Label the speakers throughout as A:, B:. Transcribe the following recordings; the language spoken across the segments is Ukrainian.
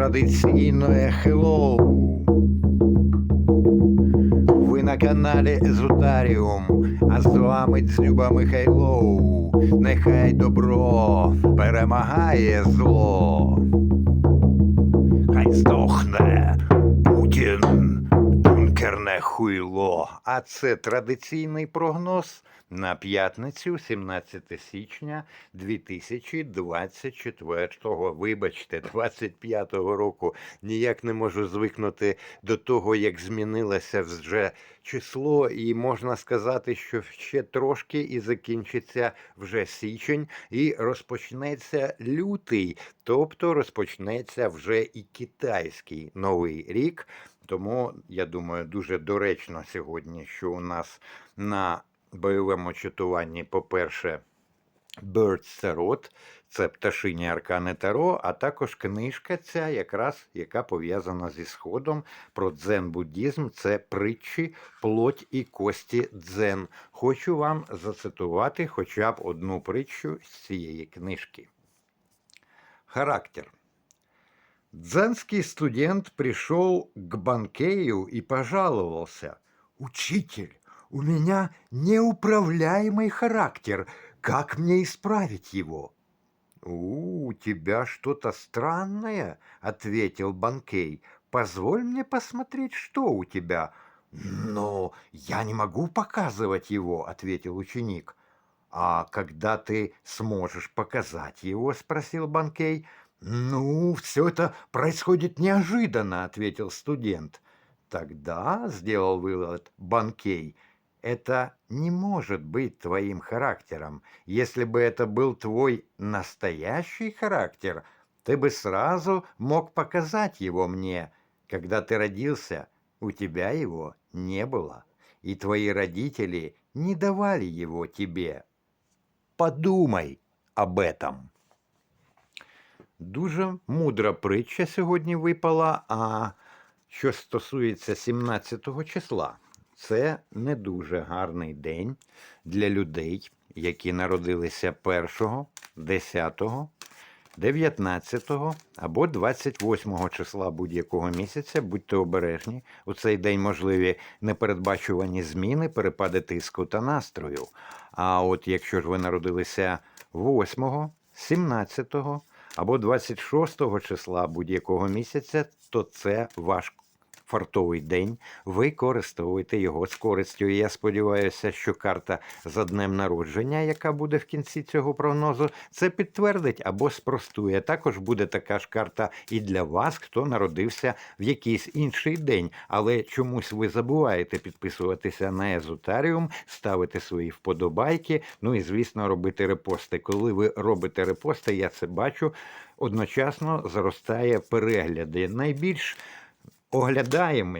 A: традиційне хеллоу. Ви на каналі Езотаріум, а з вами Дзюба Михайлоу. Нехай добро перемагає зло. Хуйло. А це традиційний прогноз на п'ятницю, 17 січня 2024-го. Вибачте, 25-го року. Ніяк не можу звикнути до того, як змінилося вже число, і можна сказати, що ще трошки і закінчиться вже січень, і розпочнеться лютий, тобто розпочнеться вже і китайський новий рік. Тому я думаю, дуже доречно сьогодні, що у нас на бойовому чатуванні, по-перше, Birds Tarot, це пташині аркани Таро, а також книжка ця, якраз яка пов'язана зі сходом про дзен-буддізм. Це притчі, плоть і кості дзен. Хочу вам зацитувати хоча б одну притчу з цієї книжки. Характер. Дзенский студент пришел к Банкею и пожаловался. «Учитель, у меня неуправляемый характер. Как мне исправить его?» «У, у тебя что-то странное», — ответил Банкей. «Позволь мне посмотреть, что у тебя». «Но я не могу показывать его», — ответил ученик. «А когда ты сможешь показать его?» — спросил Банкей. «Ну, все это происходит неожиданно», — ответил студент. «Тогда», — сделал вывод Банкей, — «это не может быть твоим характером. Если бы это был твой настоящий характер, ты бы сразу мог показать его мне. Когда ты родился, у тебя его не было, и твои родители не давали его тебе. Подумай об этом». Дуже мудра притча сьогодні випала. А що стосується 17 числа, це не дуже гарний день для людей, які народилися 1, 10, 19 або 28 числа будь-якого місяця. Будьте обережні. У цей день можливі непередбачувані зміни, перепади тиску та настрою. А от якщо ж ви народилися 8, 17 або 26 числа будь-якого місяця, то це ваш фартовий день. Ви його з користю. І я сподіваюся, що карта за днем народження, яка буде в кінці цього прогнозу, це підтвердить або спростує. Також буде така ж карта і для вас, хто народився в якийсь інший день. Але чомусь ви забуваєте підписуватися на Езотаріум, ставити свої вподобайки. Ну і звісно, робити репости. Коли ви робите репости, я це бачу. Одночасно зростає перегляди. Найбільш оглядаємо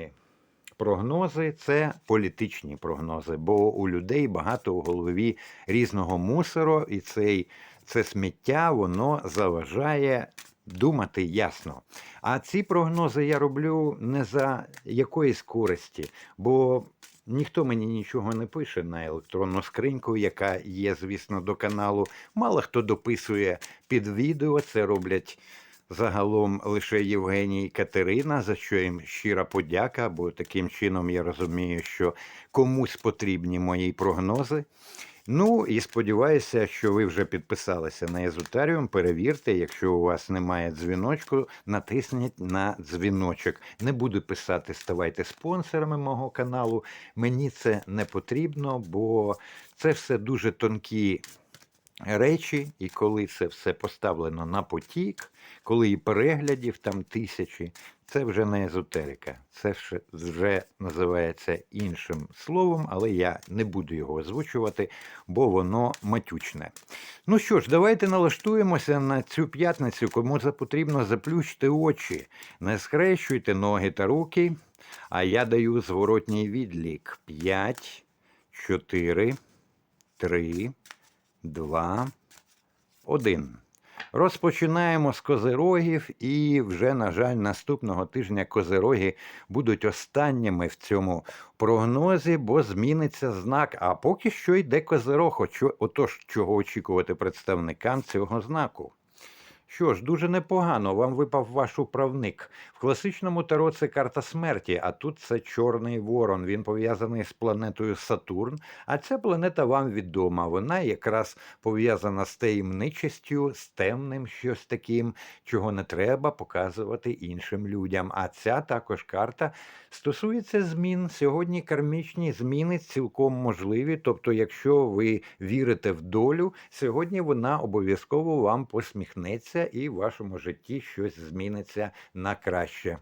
A: прогнози це політичні прогнози, бо у людей багато у голові різного мусору, і цей, це сміття воно заважає думати ясно. А ці прогнози я роблю не за якоїсь користі, бо ніхто мені нічого не пише на електронну скриньку, яка є, звісно, до каналу. Мало хто дописує під відео, це роблять. Загалом лише Євгеній Катерина, за що їм щира подяка, бо таким чином я розумію, що комусь потрібні мої прогнози. Ну і сподіваюся, що ви вже підписалися на Езотаріум. Перевірте, якщо у вас немає дзвіночку, натисніть на дзвіночок. Не буду писати, ставайте спонсорами мого каналу. Мені це не потрібно, бо це все дуже тонкі речі, і коли це все поставлено на потік, коли і переглядів там тисячі, це вже не езотерика, це вже- називається іншим словом, але я не буду його озвучувати, бо воно матючне. Ну що ж, давайте налаштуємося на цю п'ятницю. Кому це потрібно, заплющте очі, не схрещуйте ноги та руки. А я даю зворотній відлік: 5, 4, 3, 2, 1. Розпочинаємо з козирогів, і вже, на жаль, наступного тижня козироги будуть останніми в цьому прогнозі, бо зміниться знак. А поки що йде козирог. Отож, чого очікувати представникам цього знаку. Що ж, дуже непогано. Вам випав ваш управник. В класичному таро це карта смерті, а тут це Чорний Ворон. Він пов'язаний з планетою Сатурн. А ця планета вам відома. Вона якраз пов'язана з таємничістю, з темним щось таким, чого не треба показувати іншим людям. А ця також карта стосується змін. Сьогодні кармічні зміни цілком можливі. Тобто, якщо ви вірите в долю, сьогодні вона обов'язково вам посміхнеться і в вашому житті щось зміниться на краще.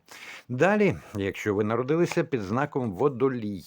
A: Далі, якщо ви народилися під знаком водолій.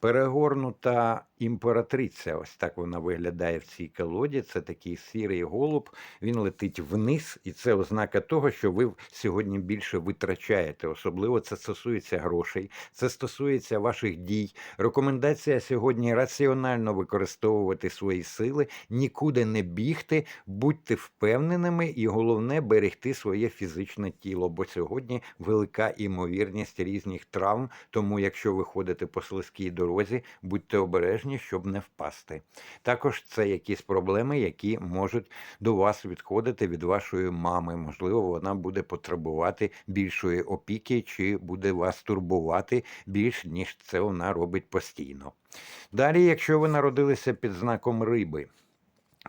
A: Перегорнута імператриця, ось так вона виглядає в цій колоді. Це такий сірий голуб, він летить вниз, і це ознака того, що ви сьогодні більше витрачаєте. Особливо це стосується грошей, це стосується ваших дій. Рекомендація сьогодні раціонально використовувати свої сили, нікуди не бігти, будьте впевненими, і головне берегти своє фізичне тіло. Бо сьогодні велика імовірність різних травм. Тому, якщо ви ходите по слизькій дорозі, будьте обережні, щоб не впасти. Також це якісь проблеми, які можуть до вас відходити від вашої мами. Можливо, вона буде потребувати більшої опіки, чи буде вас турбувати більш ніж це вона робить постійно. Далі, якщо ви народилися під знаком риби.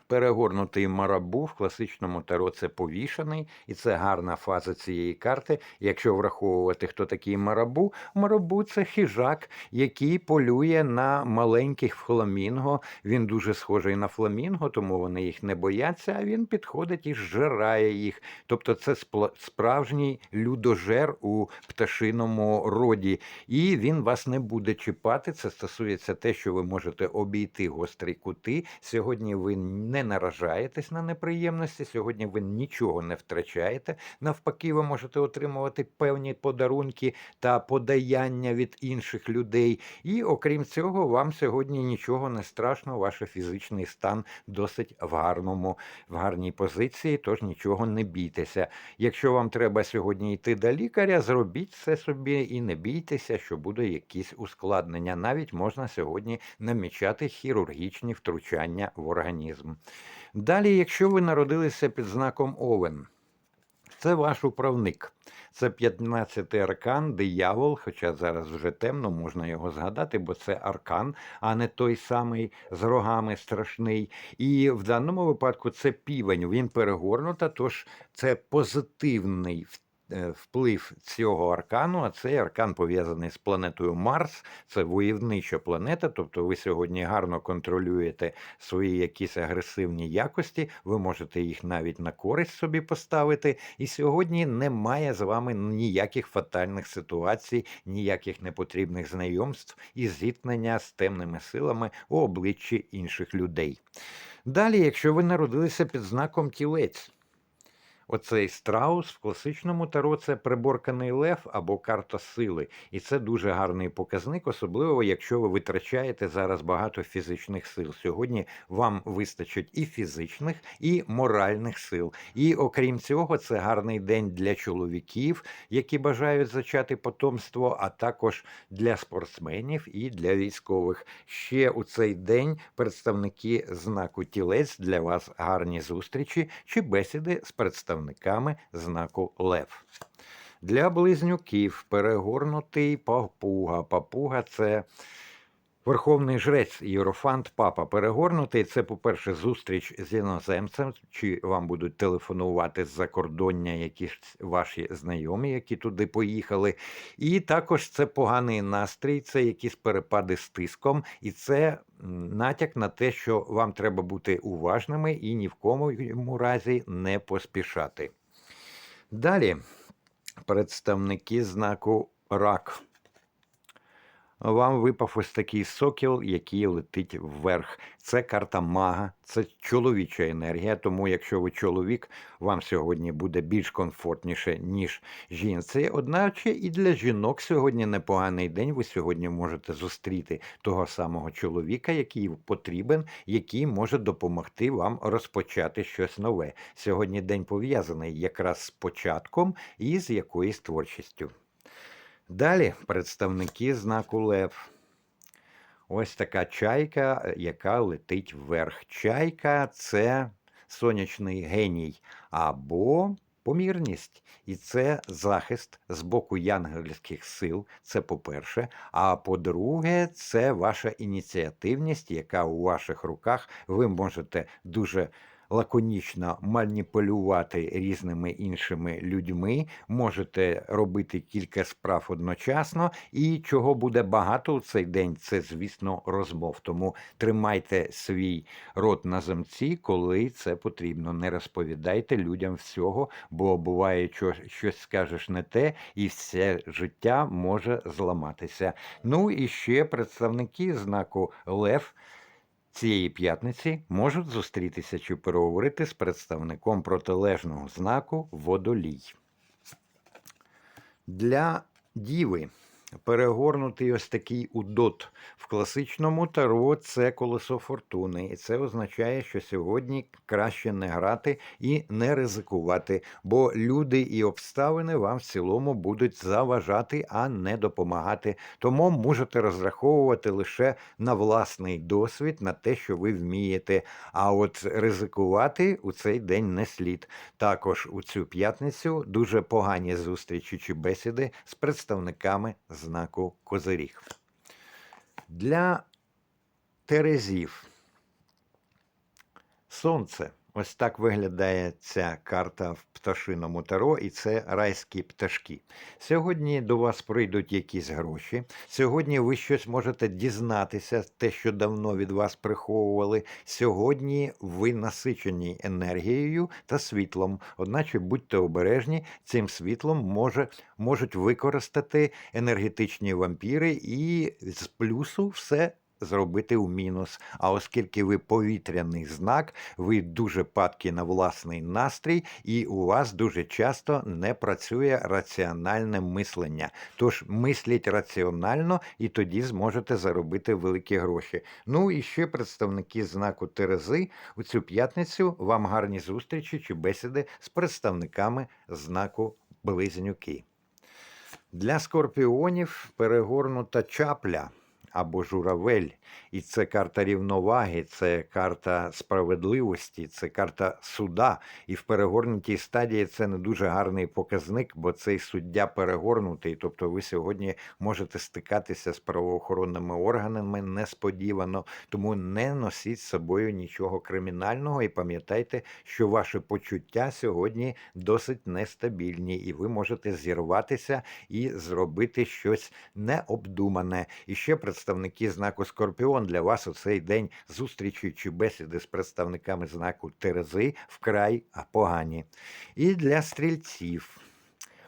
A: Перегорнутий марабу в класичному таро це повішений, і це гарна фаза цієї карти. Якщо враховувати, хто такий марабу, марабу це хижак, який полює на маленьких фламінго. Він дуже схожий на фламінго, тому вони їх не бояться. А він підходить і зжирає їх. Тобто, це справжній людожер у пташиному роді, і він вас не буде чіпати. Це стосується те, що ви можете обійти гострі кути. Сьогодні ви не наражаєтесь на неприємності. Сьогодні ви нічого не втрачаєте. Навпаки, ви можете отримувати певні подарунки та подаяння від інших людей. І окрім цього, вам сьогодні нічого не страшно. Ваш фізичний стан досить в гарному, в гарній позиції, тож нічого не бійтеся. Якщо вам треба сьогодні йти до лікаря, зробіть це собі і не бійтеся, що буде якісь ускладнення. Навіть можна сьогодні намічати хірургічні втручання в організм. Далі, якщо ви народилися під знаком Овен, це ваш управник. Це 15-й аркан, диявол, хоча зараз вже темно, можна його згадати, бо це аркан, а не той самий з рогами страшний. І в даному випадку це півень, він перегорнута, тож це позитивний вплив цього аркану, а цей аркан пов'язаний з планетою Марс, це войовнича планета, тобто ви сьогодні гарно контролюєте свої якісь агресивні якості, ви можете їх навіть на користь собі поставити. І сьогодні немає з вами ніяких фатальних ситуацій, ніяких непотрібних знайомств і зіткнення з темними силами у обличчі інших людей. Далі, якщо ви народилися під знаком тілець. Оцей страус в класичному таро це приборканий лев або карта сили. І це дуже гарний показник, особливо якщо ви витрачаєте зараз багато фізичних сил. Сьогодні вам вистачить і фізичних, і моральних сил. І окрім цього, це гарний день для чоловіків, які бажають зачати потомство, а також для спортсменів і для військових. Ще у цей день представники знаку тілець для вас гарні зустрічі чи бесіди з представниками знаку Лев. Для близнюків перегорнутий папуга. Папуга це верховний жрець, єрофант папа. Перегорнутий це, по-перше, зустріч з іноземцем, чи вам будуть телефонувати з закордоння якісь ваші знайомі, які туди поїхали. І також це поганий настрій, це якісь перепади з тиском, і це натяк на те, що вам треба бути уважними і ні в кому разі не поспішати. Далі представники знаку рак. Вам випав ось такий сокіл, який летить вверх. Це карта мага, це чоловіча енергія. Тому, якщо ви чоловік, вам сьогодні буде більш комфортніше, ніж жінці. Одначе і для жінок сьогодні непоганий день. Ви сьогодні можете зустріти того самого чоловіка, який потрібен, який може допомогти вам розпочати щось нове. Сьогодні день пов'язаний якраз з початком і з якоюсь творчістю. Далі представники знаку Лев. Ось така чайка, яка летить вверх. Чайка це сонячний геній, або помірність. І це захист з боку янгельських сил. Це по-перше. А по-друге, це ваша ініціативність, яка у ваших руках ви можете дуже лаконічно маніпулювати різними іншими людьми, можете робити кілька справ одночасно, і чого буде багато у цей день, це, звісно, розмов. Тому тримайте свій рот на замці, коли це потрібно. Не розповідайте людям всього, бо буває, що щось скажеш не те, і все життя може зламатися. Ну і ще представники знаку Лев цієї п'ятниці можуть зустрітися чи переговорити з представником протилежного знаку водолій. Для діви перегорнутий ось такий удот в класичному таро це колесо фортуни. І це означає, що сьогодні краще не грати і не ризикувати, бо люди і обставини вам в цілому будуть заважати, а не допомагати. Тому можете розраховувати лише на власний досвід, на те, що ви вмієте. А от ризикувати у цей день не слід. Також у цю п'ятницю дуже погані зустрічі чи бесіди з представниками знаку Козиріг. Для Терезів Сонце. Ось так виглядає ця карта в пташиному таро, і це райські пташки. Сьогодні до вас прийдуть якісь гроші. Сьогодні ви щось можете дізнатися, те, що давно від вас приховували. Сьогодні ви насичені енергією та світлом. Одначе будьте обережні, цим світлом може, можуть використати енергетичні вампіри, і з плюсу все зробити в мінус. А оскільки ви повітряний знак, ви дуже падкі на власний настрій, і у вас дуже часто не працює раціональне мислення. Тож мисліть раціонально і тоді зможете заробити великі гроші. Ну і ще представники знаку Терези у цю п'ятницю вам гарні зустрічі чи бесіди з представниками знаку Близнюки. Для скорпіонів перегорнута чапля або журавель. І це карта рівноваги, це карта справедливості, це карта суда. І в перегорнутій стадії це не дуже гарний показник, бо цей суддя перегорнутий. Тобто ви сьогодні можете стикатися з правоохоронними органами несподівано, тому не носіть з собою нічого кримінального і пам'ятайте, що ваші почуття сьогодні досить нестабільні, і ви можете зірватися і зробити щось необдумане. І ще представники знаку Скорпіон для вас у цей день зустрічі чи бесіди з представниками знаку Терези вкрай погані. І для стрільців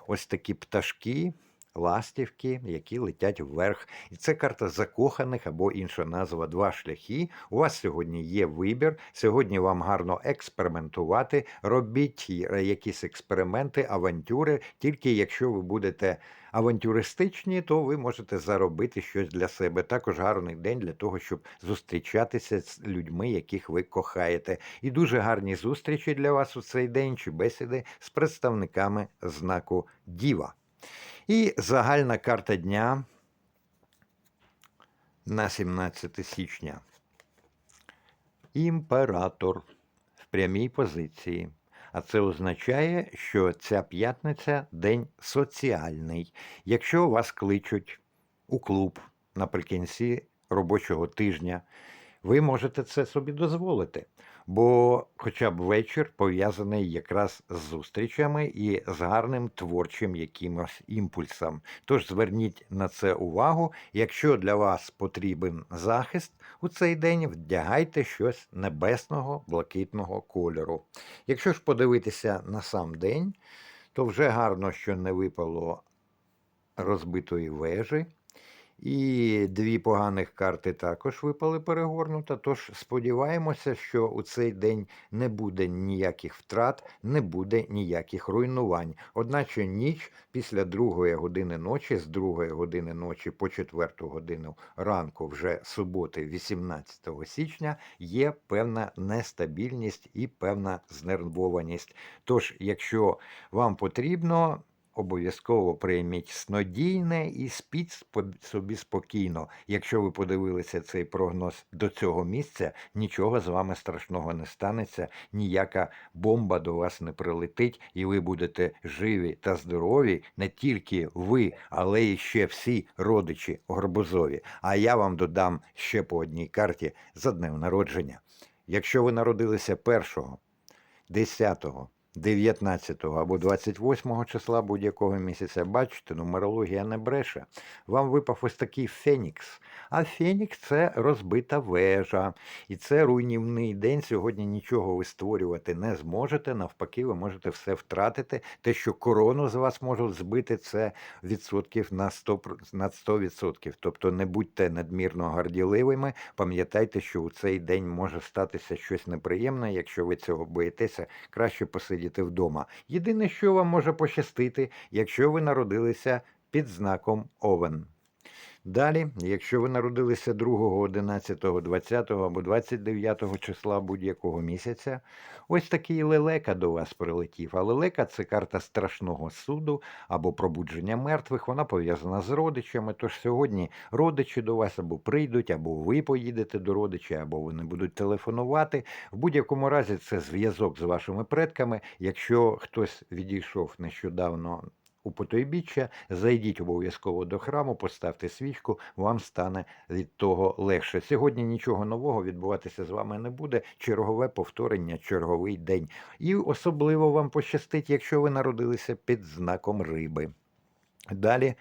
A: ось такі пташки. Ластівки, які летять вверх, і це карта закоханих або інша назва два шляхи. У вас сьогодні є вибір. Сьогодні вам гарно експериментувати. Робіть якісь експерименти, авантюри. Тільки якщо ви будете авантюристичні, то ви можете заробити щось для себе. Також гарний день для того, щоб зустрічатися з людьми, яких ви кохаєте. І дуже гарні зустрічі для вас у цей день чи бесіди з представниками знаку Діва. І загальна карта дня на 17 січня. Імператор в прямій позиції. А це означає, що ця п'ятниця день соціальний. Якщо вас кличуть у клуб наприкінці робочого тижня, ви можете це собі дозволити. Бо хоча б вечір пов'язаний якраз з зустрічами і з гарним творчим якимось імпульсом. Тож зверніть на це увагу. Якщо для вас потрібен захист у цей день, вдягайте щось небесного, блакитного кольору. Якщо ж подивитися на сам день, то вже гарно, що не випало розбитої вежі. І дві поганих карти також випали перегорнута. Тож сподіваємося, що у цей день не буде ніяких втрат, не буде ніяких руйнувань. Одначе ніч після другої години ночі, з другої години ночі по четверту годину ранку, вже суботи, 18 січня, є певна нестабільність і певна знервованість. Тож, якщо вам потрібно обов'язково прийміть снодійне і спіть собі спокійно. Якщо ви подивилися цей прогноз до цього місця, нічого з вами страшного не станеться, ніяка бомба до вас не прилетить, і ви будете живі та здорові, не тільки ви, але і ще всі родичі горбузові. А я вам додам ще по одній карті за днем народження. Якщо ви народилися 1, 10, 19 або 28 числа будь-якого місяця, бачите, нумерологія не бреше. Вам випав ось такий фенікс. А фенікс це розбита вежа. І це руйнівний день. Сьогодні нічого ви створювати не зможете. Навпаки, ви можете все втратити. Те, що корону з вас можуть збити, це відсотків на 100%. на 100%. Тобто не будьте надмірно горділивими. Пам'ятайте, що у цей день може статися щось неприємне. Якщо ви цього боїтеся, краще посидіти вдома. Єдине, що вам може пощастити, якщо ви народилися під знаком Овен. Далі, якщо ви народилися 2, 11, 20 або 29 числа будь-якого місяця, ось такий лелека до вас прилетів. А лелека це карта страшного суду або пробудження мертвих. Вона пов'язана з родичами. Тож сьогодні родичі до вас або прийдуть, або ви поїдете до родичів, або вони будуть телефонувати. В будь-якому разі це зв'язок з вашими предками. Якщо хтось відійшов нещодавно у потойбіччя, зайдіть обов'язково до храму, поставте свічку, вам стане від того легше. Сьогодні нічого нового відбуватися з вами не буде. Чергове повторення, черговий день. І особливо вам пощастить, якщо ви народилися під знаком риби. Далі,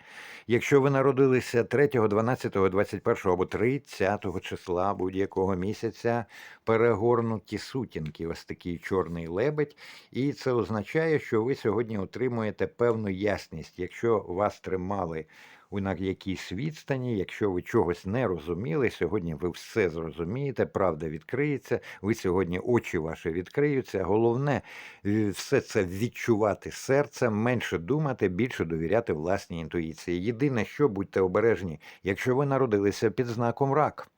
A: якщо ви народилися 3, 12, 21 або 30 числа будь-якого місяця, перегорнуті сутінки, ось такий чорний лебедь, і це означає, що ви сьогодні отримуєте певну ясність. Якщо вас тримали у на якійсь відстані, якщо ви чогось не розуміли, сьогодні ви все зрозумієте, правда відкриється, ви сьогодні очі ваші відкриються. Головне е, все це відчувати серцем, менше думати, більше довіряти власній інтуїції. Єдине, що будьте обережні, якщо ви народилися під знаком рак.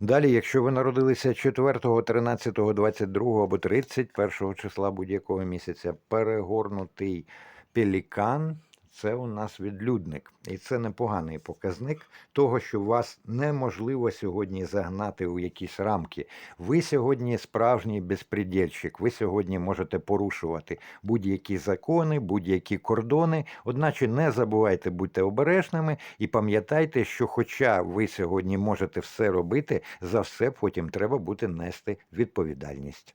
A: Далі, якщо ви народилися 4, 13, 22 або 31 числа будь-якого місяця, перегорнутий пелікан. Це у нас відлюдник, і це непоганий показник того, що вас неможливо сьогодні загнати у якісь рамки. Ви сьогодні справжній безпредельщик. Ви сьогодні можете порушувати будь-які закони, будь-які кордони. Одначе не забувайте будьте обережними і пам'ятайте, що, хоча ви сьогодні можете все робити, за все потім треба бути нести відповідальність.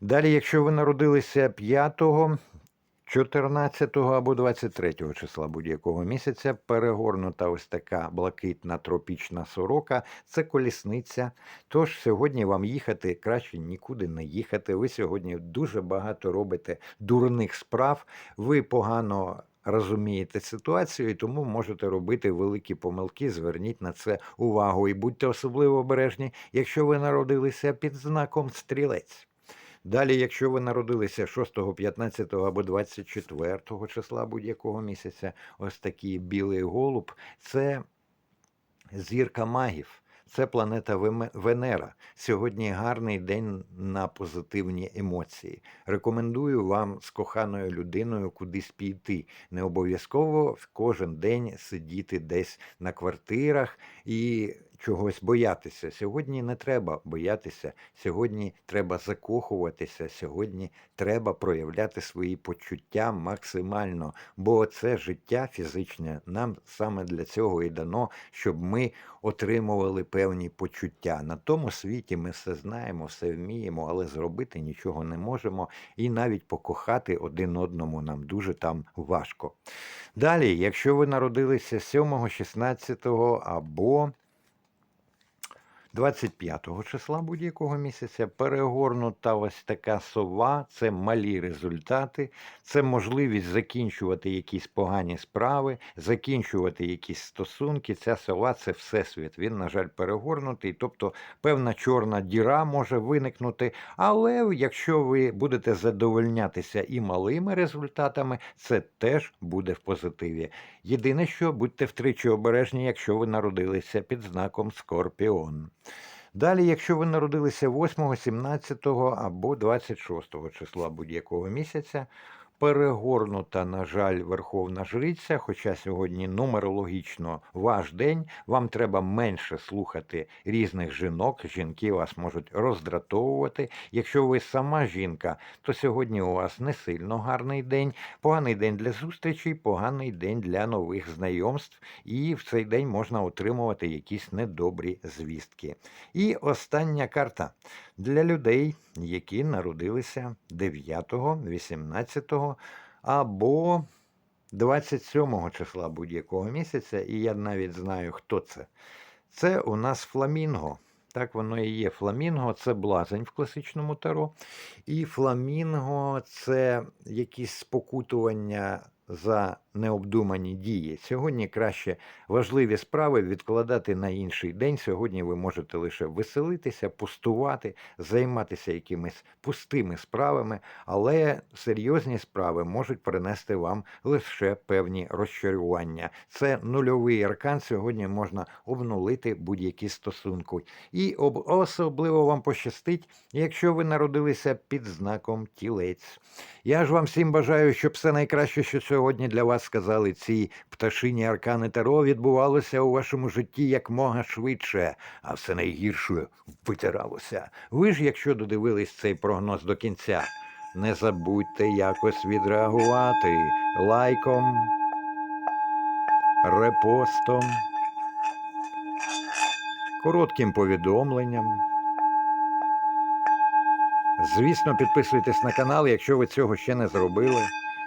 A: Далі, якщо ви народилися 5 14 або 23 числа будь-якого місяця перегорнута ось така блакитна тропічна сорока. Це колісниця. Тож сьогодні вам їхати краще нікуди не їхати. Ви сьогодні дуже багато робите дурних справ. Ви погано. Розумієте ситуацію, і тому можете робити великі помилки. Зверніть на це увагу і будьте особливо обережні, якщо ви народилися під знаком стрілець. Далі, якщо ви народилися 6, 15 або 24 числа будь-якого місяця, ось такий білий голуб, це зірка магів. Це планета Венера. Сьогодні гарний день на позитивні емоції. Рекомендую вам з коханою людиною кудись піти. Не обов'язково в кожен день сидіти десь на квартирах і чогось боятися. Сьогодні не треба боятися. Сьогодні треба закохуватися. Сьогодні треба проявляти свої почуття максимально. Бо це життя фізичне нам саме для цього і дано, щоб ми отримували певні почуття. На тому світі ми все знаємо, все вміємо, але зробити нічого не можемо. І навіть покохати один одному нам дуже там важко. Далі, якщо ви народилися 7, 16 або 25 числа будь-якого місяця перегорнута ось така сова, це малі результати, це можливість закінчувати якісь погані справи, закінчувати якісь стосунки. Ця сова це всесвіт. Він, на жаль, перегорнутий, тобто певна чорна діра може виникнути. Але якщо ви будете задовольнятися і малими результатами, це теж буде в позитиві. Єдине, що будьте втричі обережні, якщо ви народилися під знаком Скорпіон. Далі, якщо ви народилися 8, 17 або 26 числа будь-якого місяця, перегорнута, на жаль, Верховна Жриця, хоча сьогодні нумерологічно ваш день, вам треба менше слухати різних жінок. Жінки вас можуть роздратовувати. Якщо ви сама жінка, то сьогодні у вас не сильно гарний день, поганий день для зустрічей, поганий день для нових знайомств, і в цей день можна отримувати якісь недобрі звістки. І остання карта для людей, які народилися 9, 18 або 27 числа будь-якого місяця, і я навіть знаю, хто це. Це у нас фламінго. Так воно і є. Фламінго це блазень в класичному таро. І фламінго це якісь спокутування за необдумані дії. Сьогодні краще важливі справи відкладати на інший день. Сьогодні ви можете лише веселитися, пустувати, займатися якимись пустими справами, але серйозні справи можуть принести вам лише певні розчарування. Це нульовий аркан. Сьогодні можна обнулити будь-які стосунки. І об- особливо вам пощастить, якщо ви народилися під знаком тілець. Я ж вам всім бажаю, щоб все найкраще, що сьогодні для вас сказали ці пташині аркани Таро, відбувалося у вашому житті якмога швидше, а все найгірше витиралося. Ви ж, якщо додивились цей прогноз до кінця, не забудьте якось відреагувати лайком, репостом, коротким повідомленням. Звісно, підписуйтесь на канал, якщо ви цього ще не зробили.